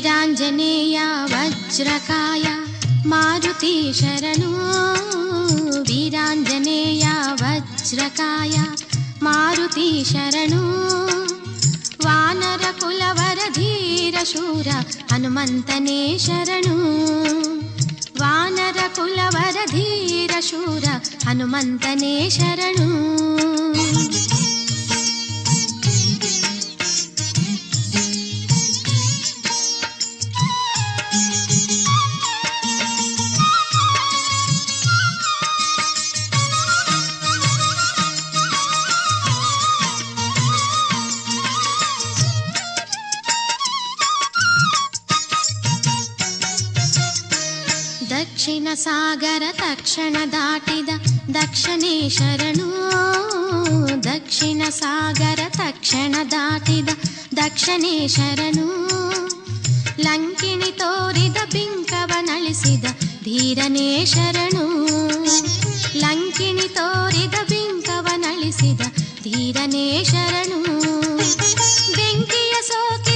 वीराञ्जनेया वज्रकाय मारुतिशरणो वीराञ्जनेया वज्रकायाय मारुति शरणो। वानरकुलवरधीरशूर हनुमन्तने शरणो। वानरकुलवरधीरशूर हनुमन्तने शरणो। ದಕ್ಷಿಣ ಸಾಗರ ತಕ್ಷಣ ದಾಟಿದ ದಕ್ಷಿಣೇ ಶರಣು. ದಕ್ಷಿಣ ಸಾಗರ ತಕ್ಷಣ ದಾಟಿದ ದಕ್ಷಿಣೇ ಶರಣು. ಲಂಕಿಣಿ ತೋರಿದ ಬಿಂಕವನಳಿಸಿದ ಧೀರನೇ ಶರಣು. ಲಂಕಿಣಿ ತೋರಿದ ಬಿಂಕವನಳಿಸಿದ ಧೀರನೇ ಶರಣು. ಬೆಂಕಿಯ ಸೋಕಿಸಿ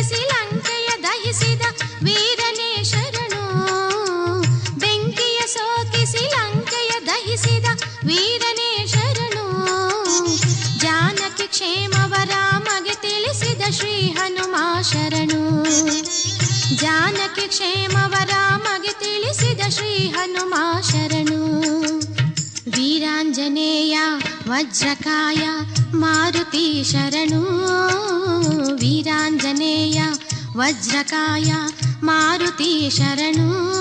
ಶರಣು. ಜಾನಕಿ ಕ್ಷೇಮವ ರಾಮಗೆ ತಿಳಿಸಿದ ಶ್ರೀ ಹನುಮಾ ಶರಣು. ವೀರಾಂಜನೇಯ ವಜ್ರಕಾಯ ಮಾರುತಿ ಶರಣು. ವೀರಾಂಜನೇಯ ವಜ್ರಕಾಯ ಮಾರುತಿ ಶರಣು.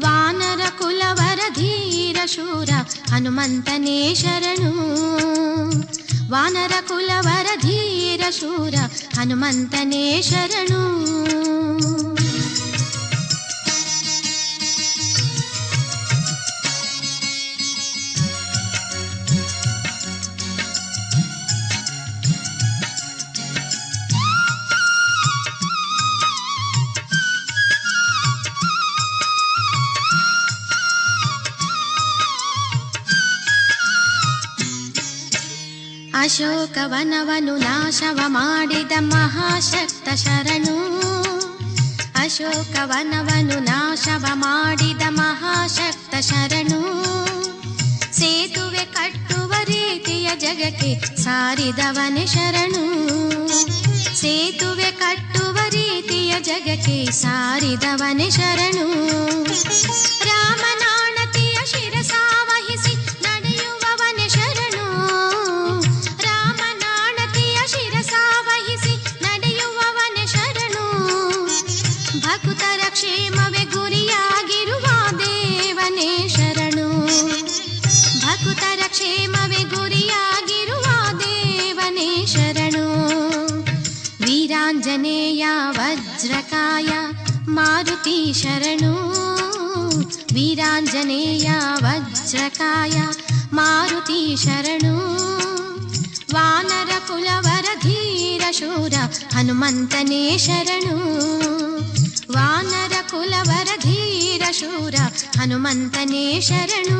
ವಾನರ ಕುಲವರ ಧೀರ ಶೂರ ಹನುಮಂತನೇ ಶರಣು. वानरकुलवरधीरशूर हनुमन्तने शरणु। ಅಶೋಕವನವನು ನಾಶವ ಮಾಡಿದ ಮಹಾಶಕ್ತ ಶರಣು. ಅಶೋಕವನವನು ನಾಶವ ಮಾಡಿದ ಮಹಾಶಕ್ತ ಶರಣು. ಸೇತುವೆ ಕಟ್ಟುವ ರೀತಿಯ ಜಗಕ್ಕೆ ಸಾರಿದವನೆ ಶರಣು. ಸೇತುವೆ ಕಟ್ಟುವ ರೀತಿಯ ಜಗಕ್ಕೆ ಸಾರಿದವನೆ ಶರಣು. ರಾಮನಾಣತಿಯ ಭಕ್ತರ ಕ್ಷೇಮವೇ ಗುರಿಯಾಗಿರುವ ದೇವನೇ ಶರಣು ವೀರಾಂಜನೇಯ ವಜ್ರಕಾಯ ಮಾರುತಿ ಶರಣು ವೀರಾಂಜನೇಯ ವಜ್ರಕಾಯ ಮಾರುತಿ ಶರಣು ವಾನರ ಕುಲವರ ಧೀರ ಶೂರ ಹನುಮಂತನೇ ಶರಣು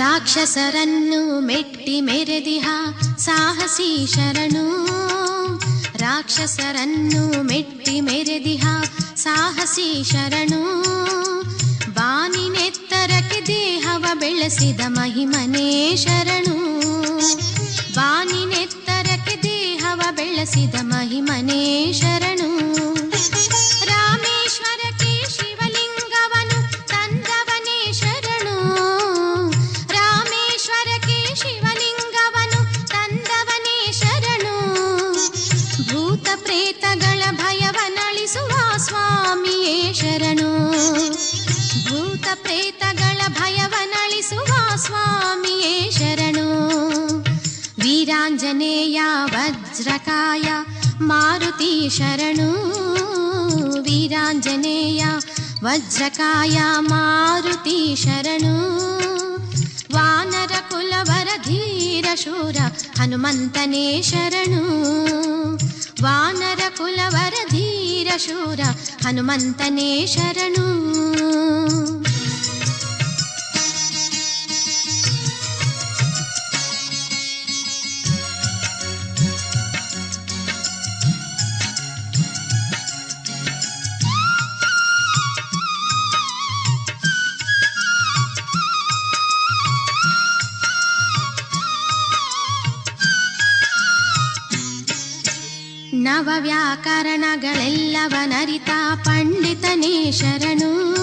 ರಾಕ್ಷಸರನ್ನು ಮೆಟ್ಟಿ ಮೆರೆದಿಹ ಸಾಹಸಿ ಶರಣು. ರಾಕ್ಷಸರನ್ನು ಮೆಟ್ಟಿ ಮೆರೆದಿಹ ಸಾಹಸಿ ಶರಣು. ಬಾನಿನೆತ್ತರಕ್ಕೆ ದೇಹವ ಬೆಳೆಸಿದ ಮಹಿಮನೇ ಶರಣು. ಬಾನಿನೆತ್ತರಕ್ಕೆ ದೇಹವ ಬೆಳೆಸಿದ ಮಹಿಮನೇ ಶರಣು. रकाय मारुति शरणो वीराञ्जनेय वज्रकाय मारुति मारुतिशरणकुलवर वानरकुलवरधीरशूर हनुमन्तने शरणो वानरकुलवरधीरशूर हनुमन्तने शरण ನವ ವ್ಯಾಕರಣಗಳೆಲ್ಲವನರಿತ ಪಂಡಿತನೇ ಶರಣು.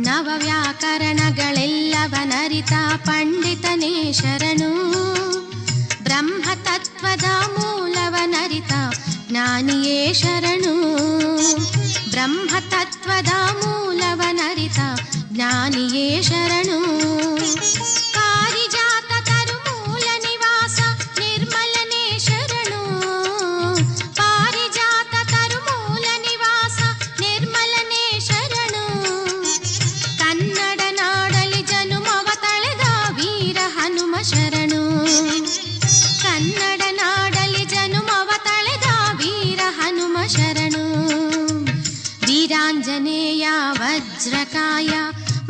ನವ ವ್ಯಾಕರಣಗಳೆಲ್ಲವನರಿತ ಪಂಡಿತನೇ ಶರಣು. ಬ್ರಹ್ಮತತ್ವದ ಮೂಲವನರಿತ ಜ್ಞಾನಿಯೇ ಶರಣು. ಬ್ರಹ್ಮತತ್ವದ ಮೂಲವನರಿತ ಜ್ಞಾನಿಯೇ ಶರಣು. वीराञ्जनेया वज्रकाय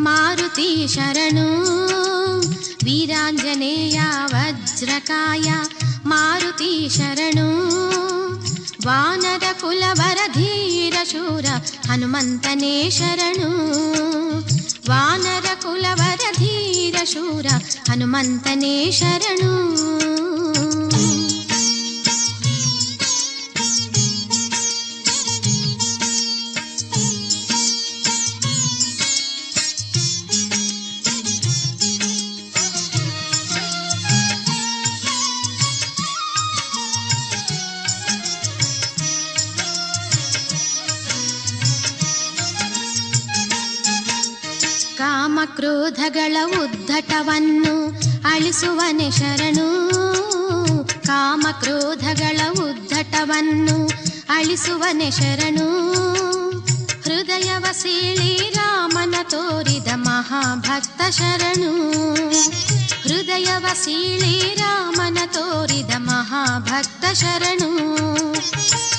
मारुतिशरणो वीराञ्जनेया वज्रकाय मारुति शरणो। वानरकुलवरधीरशूर हनुमन्तने शरणो। वानरकुलवरधीरशूर हनुमन्तने शरणु। ಕಾಮಕ್ರೋಧಗಳ ಉದ್ಧಟವನ್ನು ಅಳಿಸುವನೆ ಶರಣು. ಕಾಮಕ್ರೋಧಗಳ ಉದ್ಧಟವನ್ನು ಅಳಿಸುವನೆ ಶರಣು. ಹೃದಯ ಸೀಳಿ ರಾಮನ ತೋರಿದ ಮಹಾಭಕ್ತ ಶರಣು. ಹೃದಯ ಸೀಳಿ ರಾಮನ ತೋರಿದ ಮಹಾಭಕ್ತ ಶರಣು.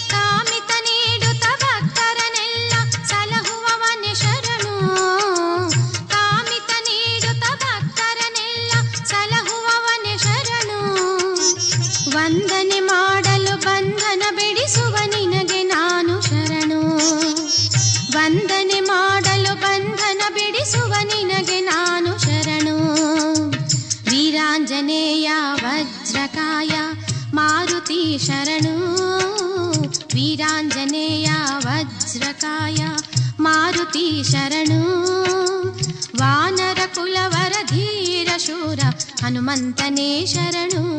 ಕಾಮಿತ ವಂದನೆ ಮಾಡಲು ಬಂಧನ ಬಿಡಿಸುವ ನಿನಗೆ ನಾನು ಶರಣು. ವಂದನೆ ಮಾಡಲು ಬಂಧನ ಬಿಡಿಸುವ ನಿನಗೆ ನಾನು ಶರಣು. ವೀರಾಂಜನೇಯ ವಜ್ರಕಾಯ ಮಾರುತಿ ಶರಣು. ವೀರಾಂಜನೇಯ ವಜ್ರಕಾಯ ಮಾರುತಿ ಶರಣು. ವಾನರ ಕುಲವರ ಧೀರ ಶೂರ ಹನುಮಂತನೇ ಶರಣು.